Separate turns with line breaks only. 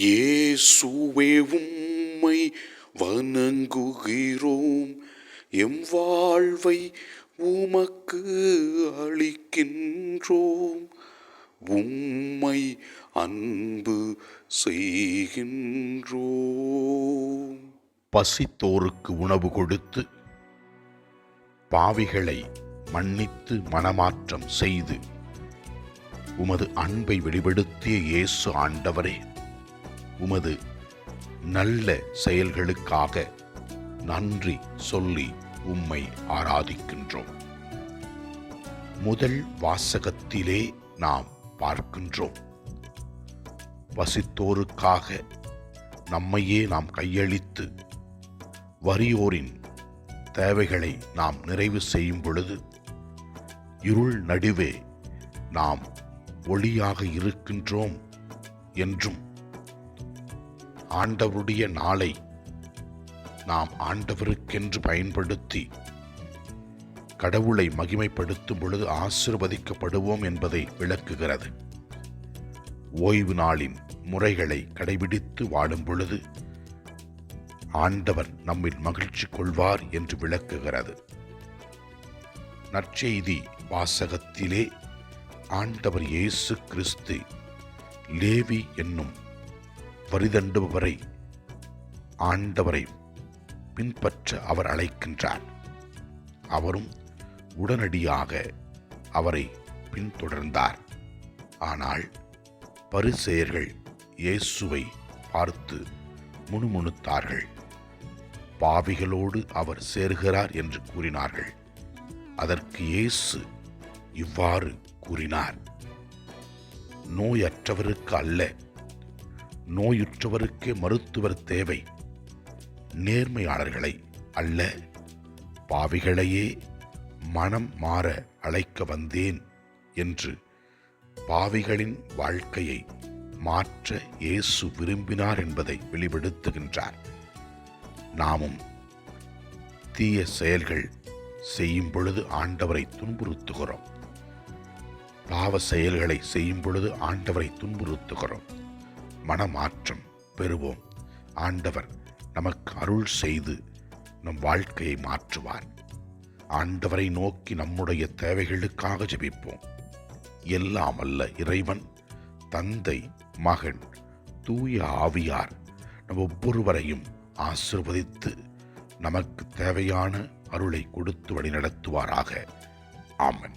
இயேசுவே உம்மை வணங்குகிறோம். எம் வாழ்வை உமக்கு அளிக்கின்றோம். உம்மை அன்பு செய்கின்றோம்.
பசித்தோருக்கு உணவு கொடுத்து பாவிகளை மன்னித்து மனமாற்றம் செய்து உமது அன்பை வெளிப்படுத்திய இயேசு ஆண்டவரே. உமது நல்ல செயல்களுக்காக நன்றி சொல்லி உம்மை ஆராதிக்கின்றோம். முதல் வாசகத்திலே நாம் பார்க்கின்றோம். வசித்தோருக்காக நம்மையே நாம் கையளித்து வறியோரின் தேவைகளை நாம் நிறைவு செய்யும் பொழுது இருள் நடுவே நாம் ஒளியாக இருக்கின்றோம் என்றும் ஆண்டவருடைய நாளை நாம் ஆண்டவருக்கென்று பயன்படுத்தி கடவுளை மகிமைப்படுத்தும் பொழுது ஆசிர்வதிக்கப்படுவோம் என்பதை விளக்குகிறது. ஓய்வு நாளின் முறைகளை கடைபிடித்து வாடும் பொழுது ஆண்டவர் நம்மில் மகிழ்ச்சி கொள்வார் என்று விளக்குகிறது. நற்செய்தி வாசகத்திலே ஆண்டவர் இயேசு கிறிஸ்து லேவி என்னும் பரிதண்டுபவரை ஆண்டவரை பின்பற்ற அவர் அழைக்கின்றார். அவரும் உடனடியாக அவரை பின்தொடர்ந்தார். ஆனால் பரிசெயர்கள் இயேசுவை பார்த்து முணுமுணுத்தார்கள். பாவிகளோடு அவர் சேர்கிறார் என்று கூறினார்கள். அதற்கு இயேசு இவ்வாறு கூறினார். நோயற்றவருக்கு அல்ல நோயுற்றவருக்கே மருத்துவர் தேவை. நேர்மையாளர்களை அல்ல பாவிகளையே மனம் மாற அழைக்க வந்தேன் என்று பாவிகளின் வாழ்க்கையை மாற்ற இயேசு விரும்பினார் என்பதை வெளிப்படுத்துகின்றார். நாமும் தீய செயல்கள் செய்யும் பொழுது ஆண்டவரை துன்புறுத்துகிறோம். பாவ செயல்களை செய்யும் பொழுது ஆண்டவரை துன்புறுத்துகிறோம். மனமாற்றம் பெறுவோம். ஆண்டவர் நமக்கு அருள் செய்து நம் வாழ்க்கையை மாற்றுவார். ஆண்டவரை நோக்கி நம்முடைய தேவைகளுக்காக ஜெபிப்போம். எல்லாம் அல்ல இறைவன் தந்தை மகன் தூய ஆவியார் நம் ஒவ்வொருவரையும் ஆசிர்வதித்து நமக்கு தேவையான அருளை கொடுத்து வழிநடத்துவாராக. ஆமன்.